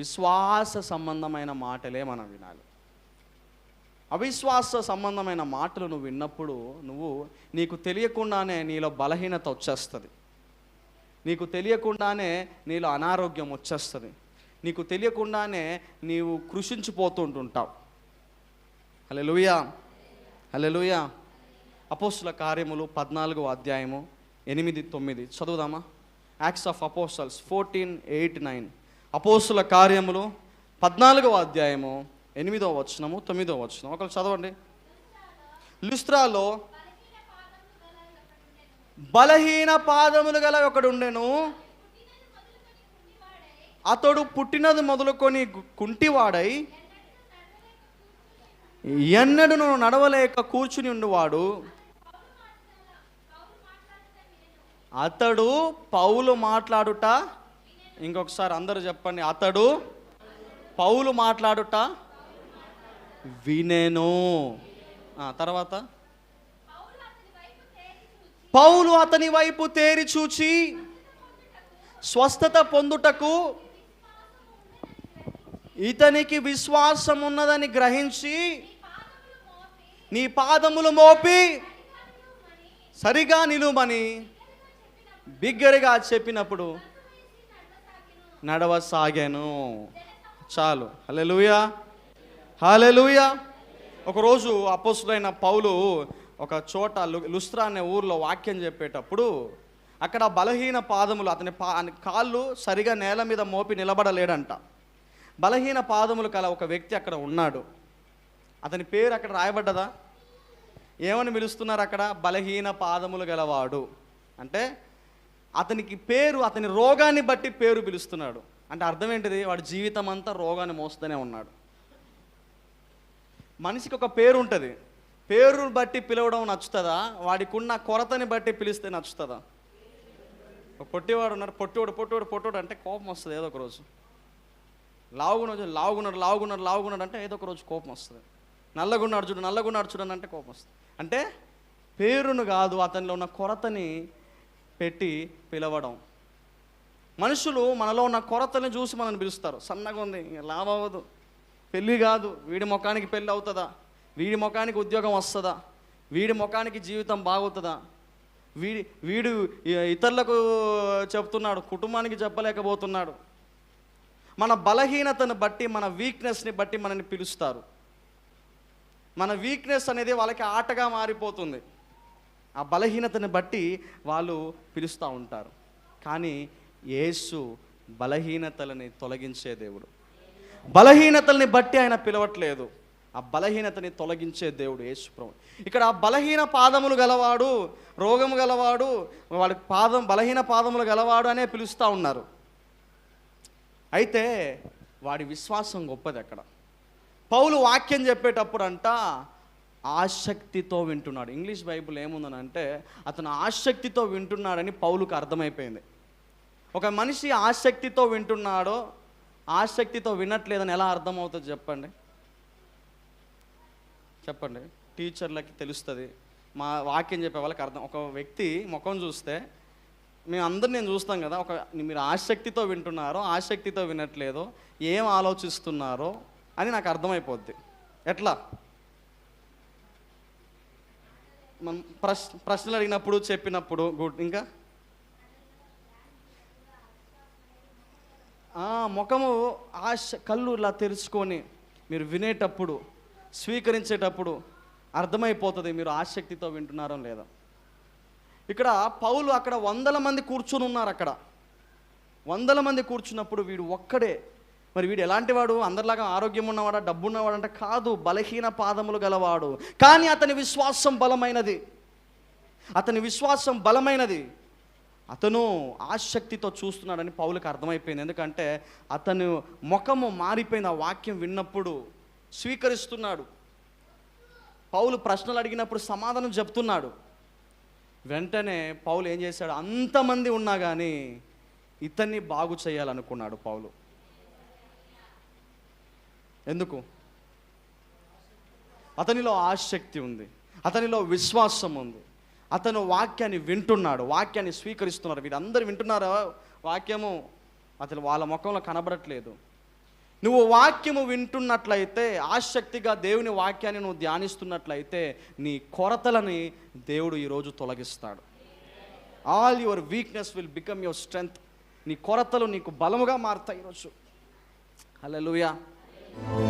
విశ్వాస సంబంధమైన మాటలే మనం వినాలి. అవిశ్వాస సంబంధమైన మాటలు నువ్వు విన్నప్పుడు నువ్వు నీకు తెలియకుండానే నీలో బలహీనత వచ్చేస్తుంది. నీకు తెలియకుండానే నీలో అనారోగ్యం వచ్చేస్తుంది. నీకు తెలియకుండానే నీవు కృషించిపోతుంటుంటావు. హలే లూయా హలే లూయా అపోస్తుల కార్యములు పద్నాలుగో అధ్యాయము ఎనిమిది తొమ్మిది. చదువుదామా? Acts of apostles fourteen eight nine అపోసుల కార్యములు పద్నాలుగవ అధ్యాయము ఎనిమిదో వచనము తొమ్మిదో వచనం ఒకరు చదవండి. లుస్త్రాలో బలహీన పాదములు గల ఒకడుండెను అతడు పుట్టినది మొదలుకొని కుంటివాడై ఎన్నడను నడవలేక కూర్చుని ఉండువాడు. అతడు పౌలు మాట్లాడుట ఇంకొకసారి అందరూ చెప్పండి అతడు పౌలు మాట్లాడుట వినేను. తర్వాత? పౌలు అతని వైపు తేరి చూచి స్వస్థత పొందుటకు ఇతనికి విశ్వాసం ఉన్నదని గ్రహించి నీ పాదములు మోపి సరిగా నిలుమని బిగ్గరగా చెప్పినప్పుడు నడవసాగాను. చాలు. హలెలుయా హలెలుయా ఒకరోజు అపోసులైన పౌలు ఒక చోట లు- లుస్త్రా అనే ఊర్లో వాక్యం చెప్పేటప్పుడు అక్కడ బలహీన పాదములు అతని పా కాళ్ళు సరిగా నేల మీద మోపి నిలబడలేడంట. బలహీన పాదములు కల ఒక వ్యక్తి అక్కడ ఉన్నాడు. అతని పేరు అక్కడ రాయబడ్డదా? ఏమని పిలుస్తున్నారు అక్కడ? బలహీన పాదములు గలవాడు. అంటే అతనికి పేరు అతని రోగాన్ని బట్టి పేరు పిలుస్తున్నాడు. అంటే అర్థం ఏంటిది? వాడి జీవితం అంతా రోగాన్ని మోస్తూనే ఉన్నాడు. మనిషికి ఒక పేరు ఉంటుంది. పేరును బట్టి పిలవడం నచ్చుతుందా? వాడికి ఉన్న కొరతని బట్టి పిలిస్తే నచ్చుతుందా? ఒక పొట్టివాడు ఉన్నాడు. పొట్టివాడు పొట్టివాడు పొట్టివాడు అంటే కోపం వస్తుంది ఏదో ఒక రోజు. లావుగున్నాడు లావుగున్నాడు లావుగున్నాడు లావుగున్నాడు అంటే ఏదో ఒక రోజు కోపం వస్తుంది. నల్లగున్నాడు చూడు నల్లగున్నాడు చూడని అంటే కోపం వస్తుంది. అంటే పేరును కాదు అతనిలో ఉన్న కొరతని పెట్టి పిలవడం. మనుషులు మనలో ఉన్న కొరతని చూసి మనల్ని పిలుస్తారు. సన్నగా ఉంది లాభ అవ్వదు. పెళ్ళి కాదు వీడి ముఖానికి పెళ్ళి అవుతుందా? వీడి ముఖానికి ఉద్యోగం వస్తుందా? వీడి ముఖానికి జీవితం బాగుతుందా? వీడి వీడు ఇతరులకు చెప్తున్నాడు కుటుంబానికి చెప్పలేకపోతున్నాడు. మన బలహీనతను బట్టి మన వీక్నెస్ని బట్టి మనల్ని పిలుస్తారు. మన వీక్నెస్ అనేది వాళ్ళకి ఆటగా మారిపోతుంది. ఆ బలహీనతని బట్టి వాళ్ళు పిలుస్తూ ఉంటారు. కానీ యేసు బలహీనతలని తొలగించే దేవుడు. బలహీనతల్ని బట్టి ఆయన పిలవట్లేదు. ఆ బలహీనతని తొలగించే దేవుడు యేసుప్రభు ఇక్కడ ఆ బలహీన పాదములు గలవాడు రోగము గలవాడు వాడి పాదం బలహీన పాదములు గలవాడు అనే పిలుస్తూ ఉన్నారు. అయితే వాడి విశ్వాసం గొప్పది అక్కడ. పౌలు వాక్యం చెప్పేటప్పుడు అంట ఆసక్తితో వింటున్నాడు. ఇంగ్లీష్ బైబుల్ ఏముందని అంటే అతను ఆసక్తితో వింటున్నాడని పౌలుకు అర్థమైపోయింది. ఒక మనిషి ఆసక్తితో వింటున్నాడో ఆసక్తితో వినట్లేదని ఎలా అర్థమవుతుంది చెప్పండి? చెప్పండి. టీచర్లకి తెలుస్తుంది. మా వాక్యం చెప్పే వాళ్ళకి అర్థం. ఒక వ్యక్తి ముఖం చూస్తే మేము అందరు నేను చూస్తాం కదా ఒక మీరు ఆసక్తితో వింటున్నారో ఆసక్తితో వినట్లేదో ఏం ఆలోచిస్తున్నారో అని నాకు అర్థమైపోద్ది. ఎట్లా? మనం ప్రశ్న ప్రశ్నలు అడిగినప్పుడు చెప్పినప్పుడు గుడ్ ఇంకా? ముఖము ఆశ కళ్ళు ఇలా తెరుచుకొని మీరు వినేటప్పుడు స్వీకరించేటప్పుడు అర్థమైపోతుంది మీరు ఆసక్తితో వింటున్నారో లేదా. ఇక్కడ పౌలు అక్కడ వందల మంది కూర్చుని ఉన్నారు అక్కడ. వందల మంది కూర్చున్నప్పుడు వీడు ఒక్కడే మరి వీడు ఎలాంటి వాడు అందరిలాగా ఆరోగ్యం ఉన్నవాడా? డబ్బు ఉన్నవాడు అంటే కాదు బలహీన పాదములు గలవాడు. కానీ అతని విశ్వాసం బలమైనది. అతని విశ్వాసం బలమైనది. అతను ఆసక్తితో చూస్తున్నాడని పౌలకు అర్థమైపోయింది. ఎందుకంటే అతను ముఖము మారిపోయింది. ఆ వాక్యం విన్నప్పుడు స్వీకరిస్తున్నాడు. పౌలు ప్రశ్నలు అడిగినప్పుడు సమాధానం చెప్తున్నాడు. వెంటనే పౌలు ఏం చేశాడు? అంతమంది ఉన్నా కానీ ఇతన్ని బాగు చేయాలనుకున్నాడు పౌలు. ఎందుకు? అతనిలో ఆసక్తి ఉంది. అతనిలో విశ్వాసం ఉంది. అతను వాక్యాన్ని వింటున్నాడు. వాక్యాన్ని స్వీకరిస్తున్నారు. వీరందరూ వింటున్నారా? వాక్యము అతను వాళ్ళ ముఖంలో కనబడట్లేదు. నువ్వు వాక్యము వింటున్నట్లయితే ఆసక్తిగా దేవుని వాక్యాన్ని నువ్వు ధ్యానిస్తున్నట్లయితే నీ కొరతలని దేవుడు ఈరోజు తొలగిస్తాడు. All your weakness will become your strength నీ కొరతలు నీకు బలముగా మారుతాయి ఈరోజు. Bye.